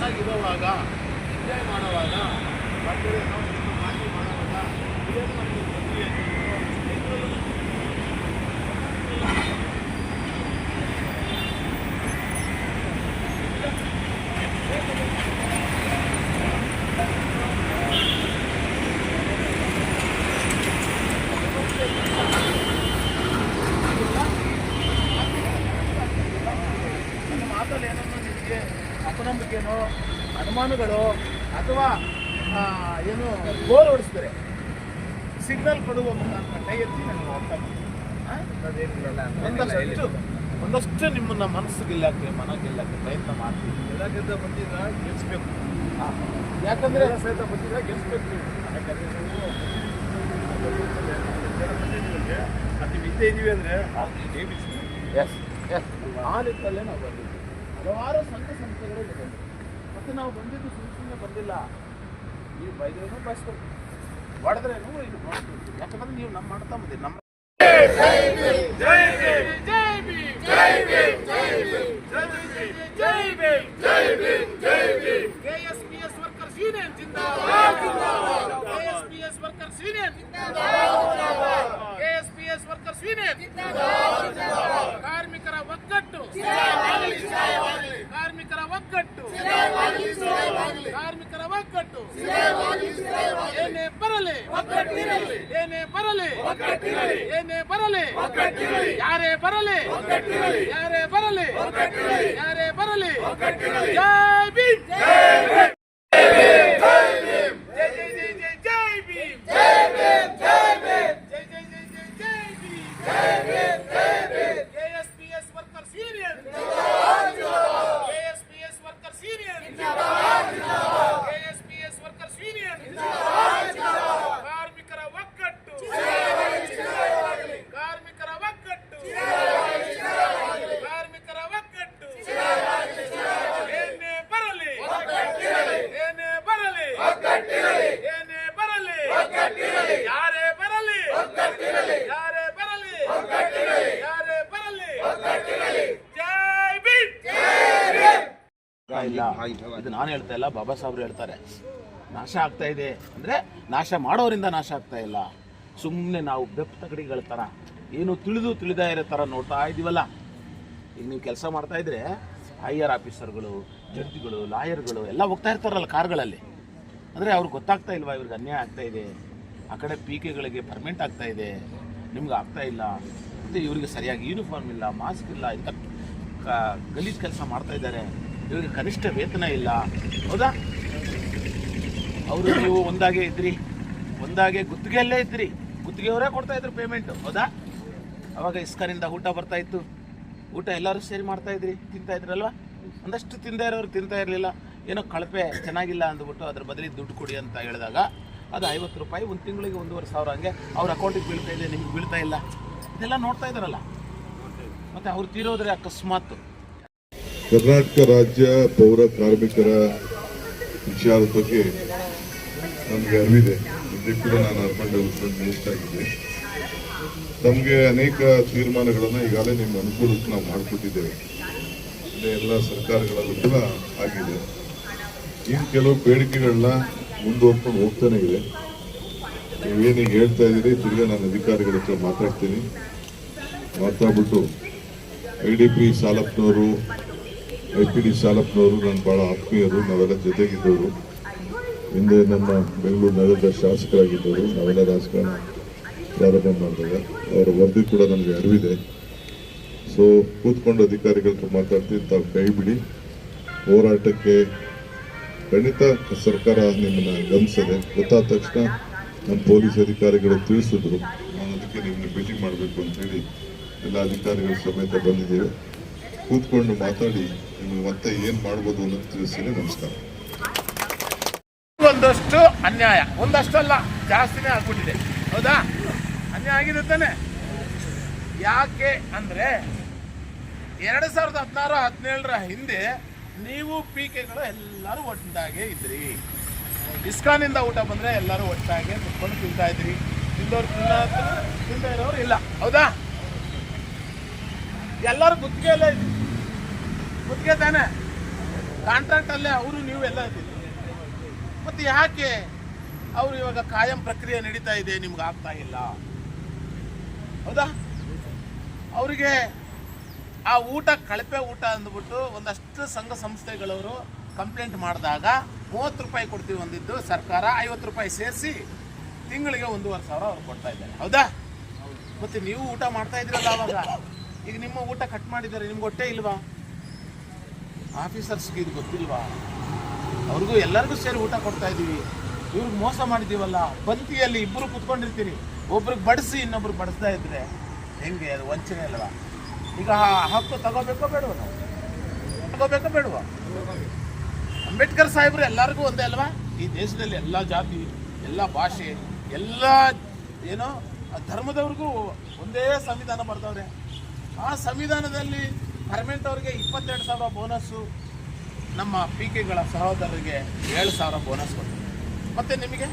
ಚೆನ್ನಾಗಿರುವಾಗ enjoy ಮಾಡುವಾಗ party ಮಾಡುವಾಗ ಇದೇನು ನಮಗೆ ಅನುಮಾನಗಳು ಅಥವಾ ಏನು ಬೋರ್ ಓಡಿಸಿದ್ರೆ ಸಿಗ್ನಲ್ ಕೊಡುವ ಮುಖಾಂತರ ಕೈ ಎತ್ತಿ ನನಗೆ ಹೋಗ್ತಾ ಒಂದಷ್ಟು ಒಂದಷ್ಟು ನಿಮ್ಮನ್ನ ಮನಸ್ಸು ಗೆಲ್ಲಕ್ಕೆ ಮನ ಗೆಲ್ಲಕ್ಕೆ ಪ್ರಯತ್ನ ಮಾಡ್ತೀವಿ ಗೆಲ್ಲಕ್ಕಿಂತ ಬಂದಿದ್ರ ಗೆಲ್ಸ್ಬೇಕು. ಯಾಕಂದ್ರೆ ಸಹಿತ ಬಂದಿದ್ರ ಗೆಲ್ಸ್ಬೇಕು. ನೀವು ಯಾಕಂದ್ರೆ ಅತಿ ವಿದ್ಯೆ ಇದೀವಿ ಅಂದ್ರೆ ಎಸ್ ಎಸ್ ಆ ರೀತಿಯಲ್ಲೇ ನಾವು ಬಂದಿದ್ದೀವಿ. ಹಲವಾರು ಸಂಘ ಸಂಸ್ಥೆಗಳು ಬಂದಿವೆ ಮತ್ತು ನಾವು ಬಂದಿದ್ದು ಸುಮ್ಮನೆ ಬಂದಿಲ್ಲ ನೀವು ಬೈದ್ರೇನು ಬಯಸ್ಬೇಕು ಹೊಡೆದ್ರೇನು ಇದು ಮಾಡ್ತೀವಿ ಯಾಕಂದ್ರೆ ನೀವು ನಮ್ಮ ಮಾಡ್ತಾ ಬಂದಿರಿ ನಮ್ಮ ಜಿಂದಾಬಾದ್ workers ಜಿಂದಾಬಾದ್ ಕಾರ್ಮಿಕರ ಒಗ್ಗಟ್ಟು ಒಗ್ಗಟ್ಟು. ಕಾರ್ಮಿಕರ ಒಗ್ಗಟ್ಟು. ಏನೇ ಬರಲಿ. ಏನೇ ಬರಲಿ. ಏನೇ ಬರಲಿ. ಯಾರೇ ಬರಲಿ. ಯಾರೇ ಬರಲಿ. ಯಾರೇ ಬರಲಿ. ಜೈ ಜೈ ಜೈ ಜೈ ಜೈ ಭೀಮ್ ಜೈ ಜೈ ಜೈ ಜೈ Bhim KSPS workers union KSPS workers union KSPS workers union ಕಾರ್ಮಿಕರ ಒಗ್ಗಟ್ಟು ಕಾರ್ಮಿಕರ ಒಗ್ಗಟ್ಟು ಕಾರ್ಮಿಕರ ಒಗ್ಗಟ್ಟು ಏನೇ ಬರಲಿ ಏನೇ ಬರಲಿ ಏನೇ ಬರಲಿ ಯಾರೇ ಬರಲಿ ಯಾರೇ ಬರಲಿ ಯಾರೇ ಬರಲಿ ಜೈ ಭೀಮ್ ಇಲ್ಲ. ಇದು ನಾನು ಹೇಳ್ತಾ ಇಲ್ಲ, ಬಾಬಾ ಸಾಹೇಬ್ರು ಹೇಳ್ತಾರೆ. ನಾಶ ಆಗ್ತಾ ಇದೆ. ಅಂದರೆ ನಾಶ ಮಾಡೋರಿಂದ ನಾಶ ಆಗ್ತಾ ಇಲ್ಲ. ಸುಮ್ಮನೆ ನಾವು ಬೆಪ್ಪ ತಗಡಿಗಳ ಥರ ಏನು ತಿಳಿದು ತಿಳಿದ ಇರೋ ಥರ ನೋಡ್ತಾ ಇದ್ದೀವಲ್ಲ ಈಗ ನೀವು ಕೆಲಸ ಮಾಡ್ತಾ ಇದ್ರೆ ಹೈಯರ್ ಆಫೀಸರ್ಗಳು ಜಡ್ಜ್ಗಳು ಲಾಯರ್ಗಳು ಎಲ್ಲ ಹೋಗ್ತಾ ಇರ್ತಾರಲ್ಲ ಕಾರ್ಗಳಲ್ಲಿ. ಅಂದರೆ ಅವ್ರಿಗೆ ಗೊತ್ತಾಗ್ತಾ ಇಲ್ವಾ, ಇವ್ರಿಗೆ ಅನ್ಯಾಯ ಆಗ್ತಾ ಇದೆ. ಆ ಕಡೆ ಪಿ ಕೆಗಳಿಗೆ ಪರ್ಮೆಂಟ್ ಆಗ್ತಾ ಇದೆ. ನಿಮ್ಗೆ ಆಗ್ತಾ ಇಲ್ಲ. ಮತ್ತು ಇವರಿಗೆ ಸರಿಯಾಗಿ ಯೂನಿಫಾರ್ಮ್ ಇಲ್ಲ ಮಾಸ್ಕ್ ಇಲ್ಲ, ಇಂಥ ಗಲೀಜ್ ಕೆಲಸ ಮಾಡ್ತಾ ಇದ್ದಾರೆ. ಇವರಿಗೆ ಕನಿಷ್ಠ ವೇತನ ಇಲ್ಲ. ಹೌದಾ? ಅವರು ನೀವು ಒಂದಾಗೆ ಇದ್ರಿ. ಒಂದಾಗೆ ಗುತ್ತಿಗೆಯಲ್ಲೇ ಇದ್ರಿ. ಗುತ್ತಿಗೆಯವರೇ ಕೊಡ್ತಾ ಇದ್ರು ಪೇಮೆಂಟ್ ಹೌದಾ? ಅವಾಗ ಇಸ್ಕರಿಂದ ಊಟ ಬರ್ತಾ ಇತ್ತು. ಊಟ ಎಲ್ಲರೂ ಸೇರಿ ಮಾಡ್ತಾ ಇದ್ರಿ. ತಿಂತಾ ಇದ್ರಲ್ವಾ ಒಂದಷ್ಟು ತಿಂದೇ ಇರೋರು ತಿಂತಾ ಇರಲಿಲ್ಲ. ಏನೋ ಕಳಪೆ ಚೆನ್ನಾಗಿಲ್ಲ ಅಂದ್ಬಿಟ್ಟು ಅದ್ರ ಬದಲಿ ದುಡ್ಡು ಕೊಡಿ ಅಂತ ಹೇಳಿದಾಗ ಅದು ಐವತ್ತು ರೂಪಾಯಿ ಒಂದು ತಿಂಗಳಿಗೆ ಒಂದೂವರೆ ಸಾವಿರ ಹಂಗೆ ಅವ್ರ ಅಕೌಂಟಿಗೆ ಬೀಳ್ತಾ ಇದೆ, ನಿಮ್ಗೆ ಬೀಳ್ತಾ ಇಲ್ಲ. ಇದೆಲ್ಲ ನೋಡ್ತಾ ಇದ್ದಾರಲ್ಲ? ಮತ್ತು ಅವ್ರು ತೀರೋದ್ರೆ ಅಕಸ್ಮಾತ್ ಕರ್ನಾಟಕ ರಾಜ್ಯ ಪೌರ ಕಾರ್ಮಿಕರ ವಿಚಾರದ ಬಗ್ಗೆ ನಮಗೆ ಅರಿವಿದೆ. ಇಲ್ಲಿ ಕೂಡ ನಾನು ಅರ್ಪಣೆ ಆಗಿದ್ದೆ. ನಮಗೆ ಅನೇಕ ತೀರ್ಮಾನಗಳನ್ನು ಈಗಾಗಲೇ ನಿಮ್ಮ ಅನುಕೂಲಕ್ಕೆ ನಾವು ಮಾಡಿಕೊಟ್ಟಿದ್ದೇವೆ. ಎಲ್ಲ ಸರ್ಕಾರಗಳಲ್ಲೂ ಕೂಡ ಆಗಿದೆ. ಇನ್ನು ಕೆಲವು ಬೇಡಿಕೆಗಳನ್ನ ಮುಂದುವರ್ಕೊಂಡು ಹೋಗ್ತಾನೆ ಇದೆ. ನೀವೇನೀಗ ಹೇಳ್ತಾ ಇದ್ದೀರಿ, ತಿರ್ಗಾ ನಾನು ಅಧಿಕಾರಿಗಳ ಹತ್ರ ಮಾತಾಡ್ತೀನಿ. ಮಾತಾಡ್ಬಿಟ್ಟು, ಐ ಡಿ ಪಿ ಸಾಲಪ್ಪನವರು ಐ ಪಿ ಡಿ ಶಾಲಪ್ಪನವರು ನಾನು ಭಾಳ ಆತ್ಮೀಯರು, ನಾವೆಲ್ಲ ಜೊತೆಗಿದ್ದವರು. ಹಿಂದೆ ನಮ್ಮ ಬೆಂಗಳೂರು ನಗರದ ಶಾಸಕರಾಗಿದ್ದವರು, ನಾವೆಲ್ಲ ರಾಜಕಾರಣ ಪ್ರಾರಂಭ ಮಾಡಿದಾಗ ಅವರ ವರದಿ ಕೂಡ ನನಗೆ ಅರಿವಿದೆ. ಸೊ ಕೂತ್ಕೊಂಡು ಅಧಿಕಾರಿಗಳ ಹತ್ರ ಮಾತಾಡ್ತೀನಿ ತಾವು ಕೈ ಬಿಡಿ. ಹೋರಾಟಕ್ಕೆ ಖಂಡಿತ ಸರ್ಕಾರ ನಿಮ್ಮನ್ನು ಗಮನಿಸಿದೆ ಗೊತ್ತಾದ ತಕ್ಷಣ ನಮ್ಮ ಪೊಲೀಸ್ ಅಧಿಕಾರಿಗಳು ತಿಳಿಸಿದ್ರು. ನಾನು ಅದಕ್ಕೆ ನಿಮ್ಮನ್ನು ಭೇಟಿ ಮಾಡಬೇಕು ಅಂತೇಳಿ ಎಲ್ಲ ಅಧಿಕಾರಿಗಳ ಸಮೇತ ಬಂದಿದ್ದೇವೆ. ಕೂತ್ಕೊಂಡು ಮಾತಾಡಿ ನಿಮಗೆ ಮತ್ತೆ ಏನು ಮಾಡ್ಬೋದು ಅನ್ನೋದು ತಿಳಿಸ್ತೀನಿ ನಮಸ್ಕಾರ. ಒಂದಷ್ಟು ಅನ್ಯಾಯ ಒಂದಷ್ಟಲ್ಲ ಜಾಸ್ತಿನೇ ಆಗ್ಬಿಟ್ಟಿದೆ. ಹೌದಾ? ಅನ್ಯಾಯ ಆಗಿರುತ್ತಾನೆ ಯಾಕೆ ಅಂದ್ರೆ ಎರಡು ಸಾವಿರದ ಹದಿನಾರು, ಹದಿನೇಳರ ಹಿಂದೆ ನೀವು ಪಿ ಕೆಗಳು ಎಲ್ಲರೂ ಒಟ್ಟಾಗೆ ಇದ್ರಿ. ಇಸ್ಕಾನಿಂದ ಊಟ ಬಂದ್ರೆ ಎಲ್ಲರೂ ಒಟ್ಟಾಗೆ ಕುತ್ಕೊಂಡು ತಿಂತಾ ಇದ್ರಿ. ತಿಂದವ್ರು ತಿನ್ನ ತಿಂದ ಇರೋರು ಇಲ್ಲ. ಹೌದಾ? ಎಲ್ಲರೂ ಗುತ್ತಿಗೆ ಎಲ್ಲ ಇದ್ರಿ. ಗುತ್ತಿಗೆ ತಾನೆ ಕಾಂಟ್ರಾಕ್ಟ್ ಅಲ್ಲೇ ಅವರು ನೀವು ಎಲ್ಲ ಇದ್ದೀರಿ. ಮತ್ತೆ ಯಾಕೆ ಅವರು ಇವಾಗ ಕಾಯಂ ಪ್ರಕ್ರಿಯೆ ನಡೀತಾ ಇದೆ, ನಿಮ್ಗೆ ಆಗ್ತಾ ಇಲ್ಲ? ಹೌದಾ? ಅವರಿಗೆ ಆ ಊಟ ಕಳಪೆ ಊಟ ಅಂದ್ಬಿಟ್ಟು ಒಂದಷ್ಟು ಸಂಘ ಸಂಸ್ಥೆಗಳವರು ಕಂಪ್ಲೇಂಟ್ ಮಾಡಿದಾಗ ಮೂವತ್ತು ರೂಪಾಯಿ ಕೊಡ್ತೀವಿ ಅಂದಿದ್ದು ಸರ್ಕಾರ, ಐವತ್ತು ರೂಪಾಯಿ ಸೇರಿಸಿ ತಿಂಗಳಿಗೆ ಒಂದೂವರೆ ಸಾವಿರ ಅವ್ರು ಕೊಡ್ತಾ ಇದ್ದಾರೆ. ಹೌದಾ? ಮತ್ತೆ ನೀವು ಊಟ ಮಾಡ್ತಾ ಇದ್ರಲ್ಲ ಅವಾಗ. ಈಗ ನಿಮ್ಮ ಊಟ ಕಟ್ ಮಾಡಿದ್ದಾರೆ, ನಿಮ್ಗೆ ಹೊಟ್ಟೆ ಇಲ್ವಾ? ಆಫೀಸರ್ಸ್ಗೆ ಇದು ಗೊತ್ತಿಲ್ವಾ? ಅವ್ರಿಗೂ ಎಲ್ಲರಿಗೂ ಸೇರಿ ಊಟ ಕೊಡ್ತಾ ಇದ್ದೀವಿ ಇವ್ರಿಗೆ ಮೋಸ ಮಾಡಿದ್ದೀವಲ್ಲ, ಬಂತಿಯಲ್ಲಿ ಇಬ್ಬರು ಕುತ್ಕೊಂಡಿರ್ತೀರಿ. ಒಬ್ರಿಗೆ ಬಡಿಸಿ ಇನ್ನೊಬ್ರು ಬಡಿಸ್ತಾ ಇದ್ರೆ ಹೆಂಗೆ? ಅದು ವಂಚನೆ ಅಲ್ವಾ? ಈಗ ಆ ಹಕ್ಕು ತಗೋಬೇಕೋ ಬೇಡವ ನಾವು? ತಗೋಬೇಕೋ ಬೇಡವ? ಅಂಬೇಡ್ಕರ್ ಸಾಹೇಬ್ರು ಎಲ್ಲರಿಗೂ ಒಂದೇ ಅಲ್ವಾ? ಈ ದೇಶದಲ್ಲಿ ಎಲ್ಲ ಜಾತಿ, ಎಲ್ಲ ಭಾಷೆ, ಎಲ್ಲ ಏನೋ ಧರ್ಮದವ್ರಿಗೂ ಒಂದೇ ಸಂವಿಧಾನ ಬರ್ತವ್ರೆ ಆ ಸಂವಿಧಾನದಲ್ಲಿ ಪರ್ಮನೆಂಟ್ ಅವ್ರಿಗೆ ಇಪ್ಪತ್ತೆರಡು ಸಾವಿರ ಬೋನಸ್ಸು. ನಮ್ಮ ಪಿ ಕೆಗಳ ಸಹೋದರರಿಗೆ ಏಳು ಸಾವಿರ ಬೋನಸ್ ಕೊಡ್ತೀವಿ ಮತ್ತೆ ನಿಮಗೆ?